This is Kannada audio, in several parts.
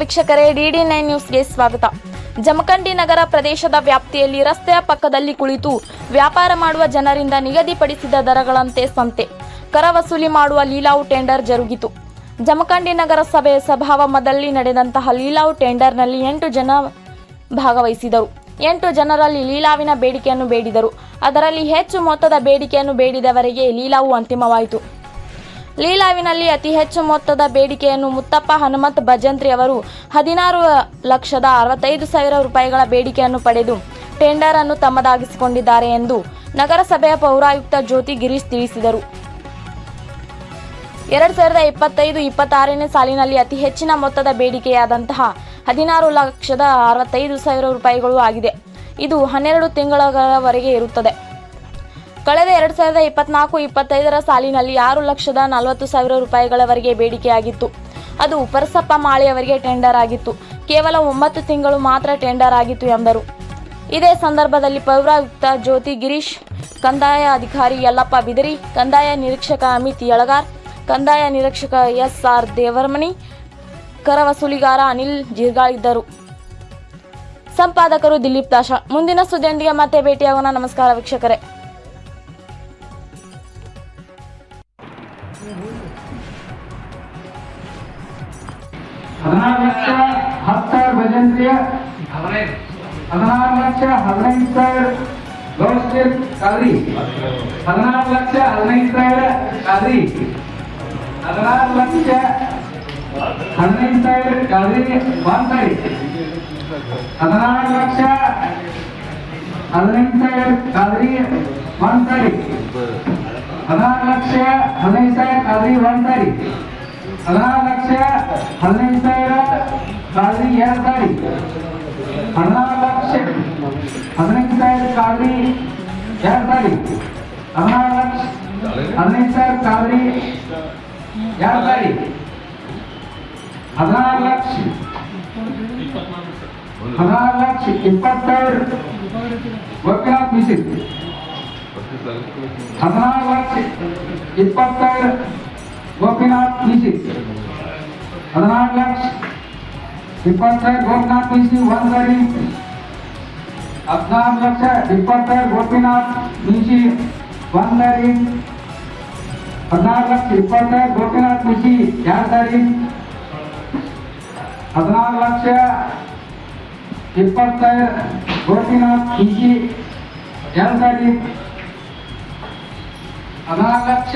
ವೀಕ್ಷಕರೇ ಡಿಡಿ ನೈನ್ ನ್ಯೂಸ್ಗೆ ಸ್ವಾಗತ. ಜಮಖಂಡಿ ನಗರ ಪ್ರದೇಶದ ವ್ಯಾಪ್ತಿಯಲ್ಲಿ ರಸ್ತೆಯ ಪಕ್ಕದಲ್ಲಿ ಕುಳಿತು ವ್ಯಾಪಾರ ಮಾಡುವ ಜನರಿಂದ ನಿಗದಿಪಡಿಸಿದ ದರಗಳಂತೆ ಸಂತೆ. ಕರ ವಸೂಲಿ ಮಾಡುವ ಲೀಲಾವು ಟೆಂಡರ್ ಜರುಗಿತು. ಜಮಖಂಡಿ ನಗರಸಭೆ ಸಭಾವಮದಲ್ಲಿ ನಡೆದಂತಹ ಲೀಲಾವು ಟೆಂಡರ್ನಲ್ಲಿ ಎಂಟು ಜನ ಭಾಗವಹಿಸಿದರು. ಎಂಟು ಜನರಲ್ಲಿ ಲೀಲಾವಿನ ಬೇಡಿಕೆಯನ್ನು ಬೇಡಿದರು. ಅದರಲ್ಲಿ ಹೆಚ್ಚು ಮೊತ್ತದ ಬೇಡಿಕೆಯನ್ನು ಬೇಡಿದವರಿಗೆ ಲೀಲಾವು ಅಂತಿಮವಾಯಿತು. ಲೀಲಾವಿನಲ್ಲಿ ಅತಿ ಹೆಚ್ಚು ಮೊತ್ತದ ಬೇಡಿಕೆಯನ್ನು ಮುತ್ತಪ್ಪ ಹನುಮಂತ್ ಭಜಂತ್ರಿ ಅವರು ಹದಿನಾರು ಲಕ್ಷದ ಅರವತ್ತೈದು ಸಾವಿರ ರೂಪಾಯಿಗಳ ಬೇಡಿಕೆಯನ್ನು ಪಡೆದು ಟೆಂಡರ್ ಅನ್ನು ತಮ್ಮದಾಗಿಸಿಕೊಂಡಿದ್ದಾರೆ ಎಂದು ನಗರಸಭೆಯ ಪೌರಾಯುಕ್ತ ಜ್ಯೋತಿ ಗಿರೀಶ್ ತಿಳಿಸಿದರು. ಎರಡ್ ಸಾವಿರದ ಇಪ್ಪತ್ತೈದು, ಇಪ್ಪತ್ತಾರನೇ ಸಾಲಿನಲ್ಲಿ ಅತಿ ಹೆಚ್ಚಿನ ಮೊತ್ತದ ಬೇಡಿಕೆಯಾದಂತಹ ಹದಿನಾರು ಲಕ್ಷದ ಅರವತ್ತೈದು ಸಾವಿರ ರೂಪಾಯಿಗಳು ಆಗಿದೆ. ಇದು ಹನ್ನೆರಡು ತಿಂಗಳವರೆಗೆ ಇರುತ್ತದೆ. ಕಳೆದ ಎರಡ್ ಸಾವಿರದ ಇಪ್ಪತ್ನಾಲ್ಕು, ಇಪ್ಪತ್ತೈದರ ಸಾಲಿನಲ್ಲಿ ಆರು ಲಕ್ಷದ ನಲವತ್ತು ಸಾವಿರ ರೂಪಾಯಿಗಳವರೆಗೆ ಬೇಡಿಕೆಯಾಗಿತ್ತು. ಅದು ಪರಸಪ್ಪ ಮಾಳಿಯವರಿಗೆ ಟೆಂಡರ್ ಆಗಿತ್ತು. ಕೇವಲ ಒಂಬತ್ತು ತಿಂಗಳು ಮಾತ್ರ ಟೆಂಡರ್ ಆಗಿತ್ತು ಎಂದರು. ಇದೇ ಸಂದರ್ಭದಲ್ಲಿ ಪೌರಾಯುಕ್ತ ಜ್ಯೋತಿ ಗಿರೀಶ್, ಕಂದಾಯ ಅಧಿಕಾರಿ ಯಲ್ಲಪ್ಪ ಬಿದರಿ, ಕಂದಾಯ ನಿರೀಕ್ಷಕ ಅಮಿತ್ ಯಳಗಾರ್, ಕಂದಾಯ ನಿರೀಕ್ಷಕ ಎಸ್ ಆರ್ ದೇವರಮಣಿ ಕರ ವಸೂಲಿಗಾರ ಅನಿಲ್ ಜಿರ್ಗಾಳಿದ್ದರು ಸಂಪಾದಕರು ದಿಲೀಪ್ ದಾಶ. ಮುಂದಿನ ಸುದ್ದಿಯೊಂದಿಗೆ ಮತ್ತೆ ಭೇಟಿಯಾಗೋಣ. ನಮಸ್ಕಾರ ವೀಕ್ಷಕರೇ. ಹದಿನಾರು ಲಕ್ಷ ಹತ್ತು ಸಾವಿರ ಭಜಂತ್ರಿಯ ಹದಿನಾರು ಲಕ್ಷ ಹದಿನೈದು ಸಾವಿರ ಗೌಸ್ಟಿರ್ ಕಾದ್ರಿ ಹದಿನಾರು ಲಕ್ಷ ಹದಿನೈದು ಸಾವಿರ ಕಾದ್ರಿ ಹದಿನಾರು ಲಕ್ಷ ಹದಿನೈದು ಸಾವಿರ ಕಾದ್ರಿ ಬಾಂತಾರಿ ಹದಿನಾರು ಲಕ್ಷ ಹದಿನೈದು ಸಾವಿರ ಕಾದ್ರಿ ಬಾಂತಾರಿ ಹದಿನಾರು ಲಕ್ಷ ಹದಿನೈದು ಸಾವಿರ ಕಾದ್ರಿ ಬಾಂತಾರಿ ಹದಿನಾರು ಲಕ್ಷ ಹದಿನೈದು ಸಾವಿರ ಕಾದ್ರಿ ಎರಡು ತಾರಿ ಹದಿನಾರು ಲಕ್ಷ ಹದಿನೈದು ಸಾವಿರ ಕಾದ್ರಿ ಎರಡು ತಾರಿ ಹದಿನಾರು ಲಕ್ಷ ಹದಿನೈದು ಸಾವಿರ ಕಾದ್ರಿ ಎರಡು ತಾರಿ ಹದಿನಾರು ಲಕ್ಷ ಹದಿನಾರು ಲಕ್ಷ ಇಪ್ಪತ್ತು ಸಾವಿರ ಗೋಪಿನಾಥ್ ಮಿಸಿಲ್ ಹದಿನಾರು ಲಕ್ಷ ಇಪ್ಪತ್ತು ಸಾವಿರ ಗೋಪಿನಾಥ್ ಮಿಸಿ ಹದಿನಾರು ಲಕ್ಷ ಇಪ್ಪತ್ತು ಸಾವಿರ ಗೋಪಿನಾಥ್ ಮಿಸಿ ಒಂದು ಗಾಡಿ ಹದಿನಾರು ಲಕ್ಷ ಇಪ್ಪತ್ತು ಸಾವಿರ ಗೋಪಿನಾಥ್ ಮಿಸಿ ಒಂದು ಗಾಡಿ ಹದಿನಾರು ಲಕ್ಷ ಇಪ್ಪತ್ತು ಸಾವಿರ ಗೋಪಿನಾಥ್ ಮಿಸಿ ಎರಡು ಗಾಡಿ ಹದಿನಾರು ಲಕ್ಷ ಇಪ್ಪತ್ತು ಸಾವಿರ ಗೋಪಿನಾಥ್ ಮಿಸಿ ಎರಡು ಗಾಡಿ ಹದಿನಾರು ಲಕ್ಷ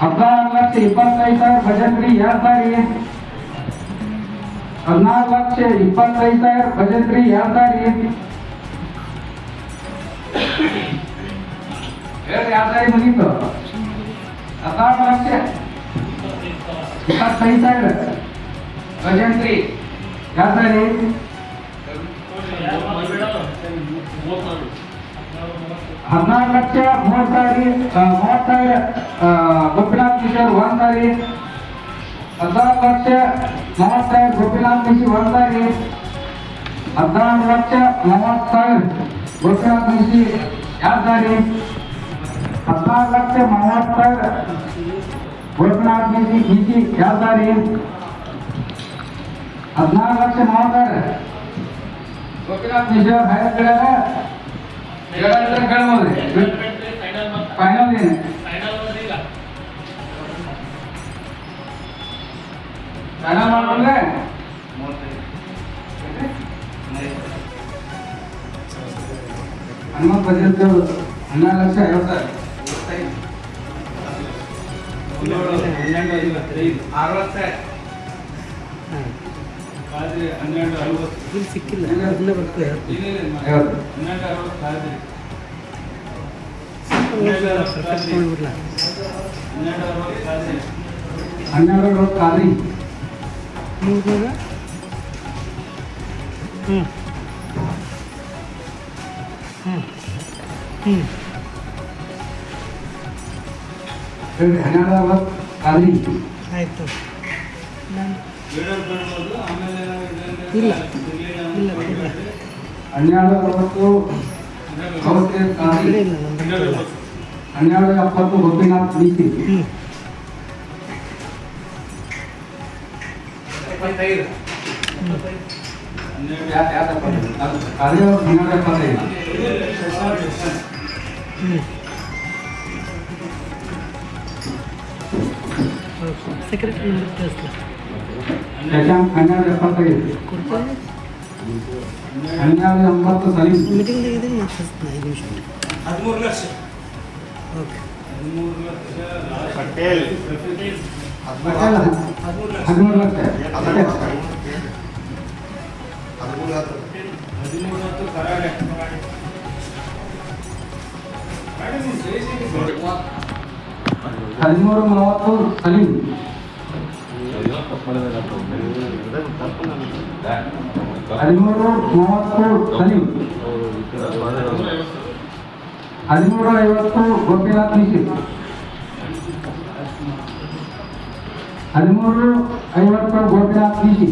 ಹದಿನಾರು ಲಕ್ಷ ಇಪ್ಪತ್ತೈದು ಸಾವಿರ ಭಜಂತ್ರಿ ಎರಡು ಸಾರಿ ಹದಿನಾರು ಲಕ್ಷ ಇಪ್ಪತ್ತೈದು ಸಾವಿರ ಭಜಂತ್ರಿ ಎರಡು ಸಾರಿ ಹೇಳ್ರಿ ಎರಡು ಸಾರಿ ಮುಗೀತು ಹದಿನಾರು ಲಕ್ಷ ಇಪ್ಪತ್ತೈದು ಸಾವಿರ ಭಜಂತ್ರಿ ಎರಡು ಸಾರಿ ಹದಿನಾರು ಲಕ್ಷ ಮೂವತ್ತು ಸಾರಿ ಮೂವತ್ತು ಸಾವಿರ ಗೋಪಿನಾಥ್ ಕಿಶೋರ್ ಒಂದು ಸಾರಿ ಹದಿನಾರು ಲಕ್ಷ ಮೂವತ್ತು ಸಾವಿರ ಗೋಪಿನಾಥ್ ಮಿಸಿ ಒಂದು ಸಾರಿ ಹದಿನಾರು ಲಕ್ಷ ಮೂವತ್ತು ಸಾವಿರ ಗೋಪಿನಾಥ್ ಮಿಸಿ ಎರಡು ಸಾರಿ ಹದಿನಾರು ಲಕ್ಷ ಮೂವತ್ತು ಸಾವಿರ ಗೋಪಿನಾಥ್ ಮಿಸಿ ಮಿಸಿ ಎರಡು ಸಾರಿ ಹದಿನಾರು ಲಕ್ಷ ಮೂವತ್ತು ಸಾವಿರ ಗೋಪಿನಾಥ್ ಮಿಸಿ ಅವ್ರು ಹೈರ್ ಕಡೆ ಹೇಳಂದ್ರೆ ಕೇಳ್ಬೋದ್ರಿ ಫೈನಲ್ ಏನು? ಫೈನಲ್ ಮಾಡ್ಕೊಂಡ್ರೆ? ಹನುಮಂತ ಅವರು ಹನ್ನೆರಡು ಲಕ್ಷ ಐವತ್ತು ಆರು ಲಕ್ಷ. ಹನ್ನೆರಡು ಐವತ್ತು ಇಲ್ಲಿ ಸಿಕ್ಕಿಲ್ಲ. ಅದನ್ನ ಸರ್ಕಸ್ ಮಾಡ್ಬಿಡ್ಲ ಹನ್ನೆರಡು ಅರವತ್ತು ಖಾಲಿ ಹ್ಞೂ ಹ್ಞೂ ಹ್ಞೂ ಹನ್ನೆರಡು ಅರವತ್ತು ಖಾಲಿ ಆಯಿತು. ನಾನು ಇಲ್ಲ. ಹನ್ನೆರಡು ಅರವತ್ತು ಹನ್ನೆರಡು ಎಪ್ಪತ್ತು ಗೋಪಿನಾಥ್ ನೀತಿ ಹ್ಞೂ ಅದೇ ಹನ್ನೆರಡು ಎಪ್ಪತ್ತೈದು. ಹ್ಞೂ ಸೆಕ್ರೆಟರಿ ನಂಬರ್ ಶಶಾಂಕ್ ಹನ್ನೆರಡು ಎಪ್ಪತ್ತೈದು ಕೊಡ್ತೀನಿ ಹನ್ನೆರಡು ಎಂಬತ್ತು ಸಲೀಂ ಮೀಟಿಂಗ್ದಾಗ ಇದೆ ನಾನು ಕಳಿಸ್ತೀನಿ ಐದು ನಿಮಿಷ ಹದಿಮೂರು ಲಕ್ಷ ಓಕೆ ಪಟೇಲ್ ಪಟೇಲ್ ಹದಿಮೂರು ಲಕ್ಷ ಪಟೇಲ್. ಹದಿಮೂರು ಹತ್ತು ಕರಾಡೆ ಹದಿಮೂರು ಮೂವತ್ತು ಸಲೀಂ ಹದಿಮೂರು ಮೂವತ್ತು ಸಲೀಂ ಹದಿಮೂರು ಐವತ್ತು ಗೋಪಿನಾಥ್ ನಿಶಿ ಹದಿಮೂರು ಐವತ್ತು ಗೋಪಿನಾಥ್ ನಿಶಿ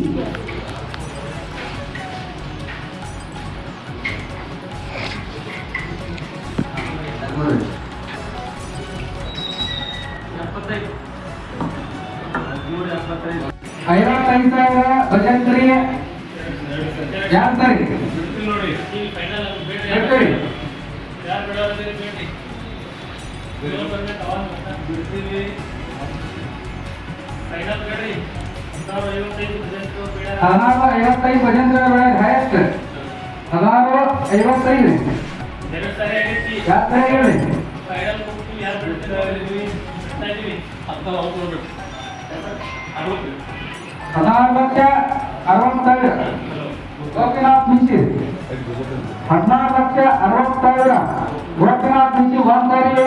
ಹದಿನಾರು ಐವತ್ತೈದು ಭಜಂತ್ರಿ ಒಳಗೆ ಹೈಯೆಸ್ಟ್ ಹದಿನಾರು ಐವತ್ತೈದು ಯಾರು ಸರಿ ಹೇಳಿ ಹದಿನಾರು ಲಕ್ಷ ಅರವತ್ತು ಸಾವಿರ ಗೋಪಿನಾಥ್ ಮಿಂಚಿ ಹದಿನಾರು ಲಕ್ಷ ಅರವತ್ತು ಸಾವಿರ ಗೋಪಿನಾಥ್ ಮಿಂಚಿ ಒಂದ್ ಸಾರಿ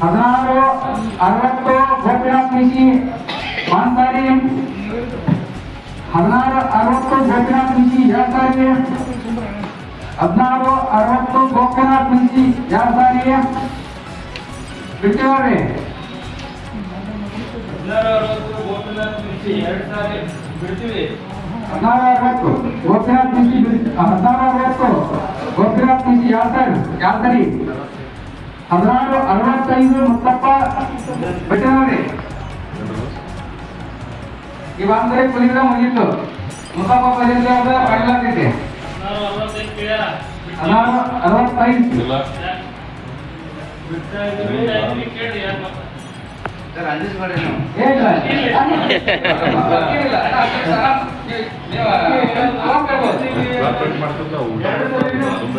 ಹದಿನಾರು ಅರವತ್ತು ಗೋಪಿನಾಥ್ ಮಿಂಚಿ ಒಂದ್ ಸಾರಿ ಹದಿನಾರು ಅರವತ್ತು ಗೋಪಿನಾಥ್ ಮಿಂಚಿ ಎರಡ್ ಸಾರಿ ಹದಿನಾರು ಅರವತ್ತು ಗೋಪಿನಾಥ್ ಮಿಂಚಿ ಎರಡ್ ಸಾರಿ ಬಿಟ್ಟಿವ್ರಿ ಎರಡು ಸಾರಿ ಬಿಡ್ತೀವಿ ಹದಿನಾರು ಅರವತ್ತು ಗೋಪಿನಾಥ್ ಬಿಡಿ- ಹದಿನಾರು ಅರವತ್ತು ಗೋಪಿನಾಥ್ ಮಿಂಚಿ ಯಾವ ಸರಿ ಯಾವ ಸರಿ ಹದಿನಾರು ಅರವತ್ತೈದು ಮುತ್ತಪ್ಪ ಬಿಟ್ಟಿನವ್ರಿ ಇವಾಗಲೇ ಕುಲಿದ ಮುಗೀತು ಮುತ್ತಪ್ಪ ಬಜೆಟ್ ಅದ ಮಾಡಲಾಗೈತಿ ಹದಿನಾರು ಅರವತ್ತೈದು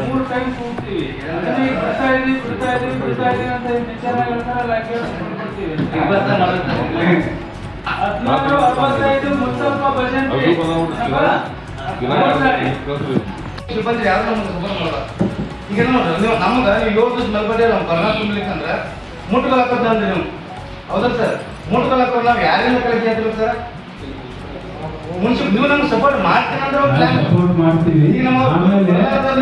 ಮೂರು ಟೈಮ್ ಕೂಗ್ತೀವಿ. ಅದನ್ನ ಈಗ ಬಿಡ್ತಾ ಇದೀವಿ ಬಿಡ್ತಾ ಇದೀವಿ ಬಿಡ್ತಾ ಇದೀವಿ ಅಂತ ವಿಚಾರ ಹೇಳ್ತಾರಲ್ಲ ಕೇಳ್ಕೊಡ್ತೀವಿ ಹದಿನಾರು ಅರವತ್ತೈದು ಮುತ್ತಪ್ಪ ಭಜಂತ್ರಿ ಸಿಬ್ಬಂದಿ ಯಾರು ನಮ್ಗೆ ಸಪೋರ್ಟ್ ಮಾಡಲ್ಲ ಈಗ ನೋಡ್ರಿ ನೀವು ನಮ್ಗೆ ನೀವು ನಮ್ಮ ತುಂಬಲಿಕ್ಕೆ ಅಂದ್ರೆ ನೀವು. ಹೌದಾ ಸರ್? ಮೂರು ನಾವು ಯಾರಿಂದ ಕಲಿಕೆ ಹೇಳ್ತೀವಿ ಸರ್? ಮುಂಚೆ ನೀವು ನಮ್ಗೆ ಸಪೋರ್ಟ್ ಮಾಡ್ತೀನಿ ಅಂದ್ರೆ ಸಪೋರ್ಟ್ ಮಾಡ್ತೀವಿ.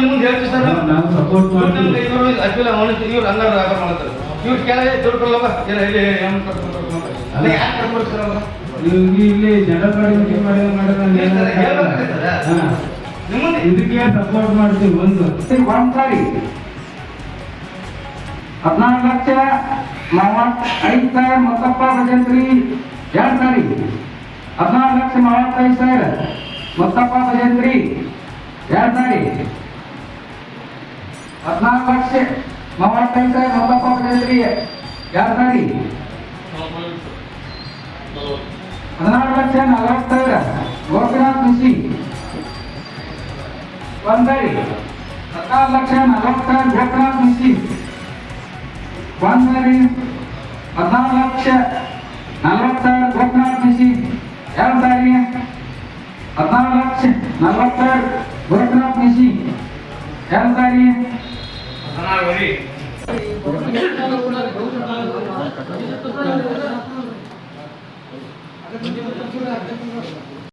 ಮುಂದೆ ಹೇಳ್ತೀವಿ ಸರ್. ನಾವು- ನಾವು ಸಪೋರ್ಟ್ ಮಾಡ್ತೀವಿ. ಇವರು ಅಖಿಲ ಅವನು ಇವ್ರು ಅನ್ನ ವ್ಯಾಪಾರ ಮಾಡ್ತಾರೆ ಇವ್ರು ಕೆಳಗೆ ಏನು ಅಲ್ಲ. ಯಾಕೆ ಸರ್ ಅವ್ರು? ಇಲ್ಲಿ ಮಾಡಿದ್ರೆ ಇದಕ್ಕೆ ಸಪೋರ್ಟ್ ಮಾಡ್ತೀವಿ ಒಂದು. ಹದಿನಾರು ಲಕ್ಷ ಮೂವತ್ತೈದು ಸಾವಿರ ಮೊತ್ತಪ್ಪ ಭಜಂತ್ರಿ ಎರಡು ಸಾರಿ ಹದಿನಾರು ಲಕ್ಷ ಮೂವತ್ತೈದು ಸಾವಿರ. ಮೊತ್ತಪ್ಪ ಭಜಂತ್ರಿ ಎರಡು ಸಾರಿ ಹದಿನಾಲ್ಕು ಲಕ್ಷ ಮೂವತ್ತೈದು ಸಾವಿರ ಮೊತ್ತಪ್ಪ ಭಜಂತ್ರಿ ಎರಡು ಸಾರಿ ಹದಿನಾರು ಲಕ್ಷ ನಲವತ್ತು ಸಾವಿರ. ಗೋಪಿನಾಥ್ ಮಿಸಿ ಒಂದರಿ. ಹದಿನಾರು ಲಕ್ಷ ನಲವತ್ತು ಸಾವಿರ. ಗೋಪಿನಾಥ್ ಒಂದರಿ ಹದಿನಾರು ಲಕ್ಷ ನಲವತ್ತು ಸಾವಿರ ಗೋಪಿನಾಥ್ ಮಿಸಿ ಎರಡು ಸಾರಿ ಹದಿನಾರು ಲಕ್ಷ ನಲವತ್ತು ಸಾವಿರ ಗೋಪಿನಾಥ್ ಮಿಸಿ ಎರಡು ಸಾರಿ